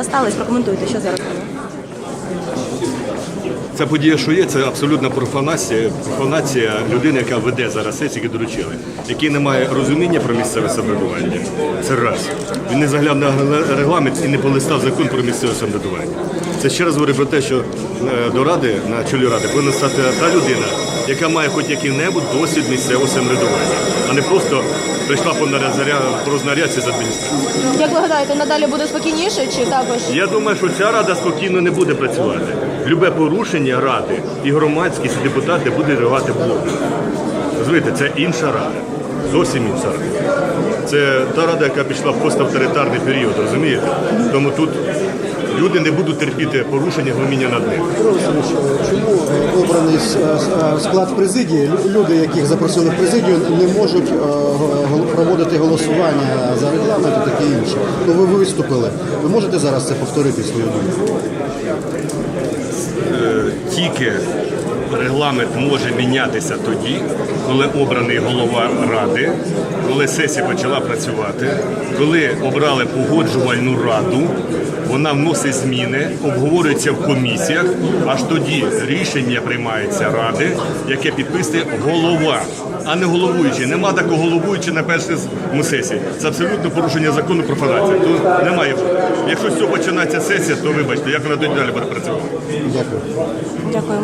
Остались, прокоментуйте, що зараз. Ця подія, що є, це абсолютна профанація, профанація людини, яка веде зараз сесію, які доручили, який не має розуміння про місцеве самоврядування. Це раз. Він не заглянув на регламент і не полистав закон про місцеве самоврядування. Це ще раз говорить про те, що е, до ради, на чолі ради, повинна стати та людина, яка має хоч який-небудь досвід місцевого самоврядування, а не просто прийшла по наря- по рознарядці з адміністрації. Як ви гадаєте, надалі буде спокійніше чи також? Я думаю, що ця рада спокійно не буде працювати. Любе порушення ради і громадськість, і депутати буде реагувати блоком. Розумієте, це інша рада. Зовсім інша рада. Це та рада, яка пішла в поставторитарний період, розумієте? Тому тут люди не будуть терпіти порушення глуміння над ним. Чому обраний склад президії, люди, яких запросили в президію, не можуть проводити голосування за регламент і таке інше? Ну ви виступили. Ви можете зараз це повторити свою думку? Тільки регламент може мінятися тоді, коли обраний голова ради, коли сесія почала працювати, коли обрали погоджувальну раду, вона вносить зміни, обговорюється в комісіях, аж тоді рішення приймається ради, яке підписує голова, а не головуючий. Нема такого головуючого на першій сесії. Це абсолютно порушення закону про федерацію. Тут немає. Якщо з цього починається сесія, то вибачте, як вона тоді далі буде працювати. Дякую. Дякуємо.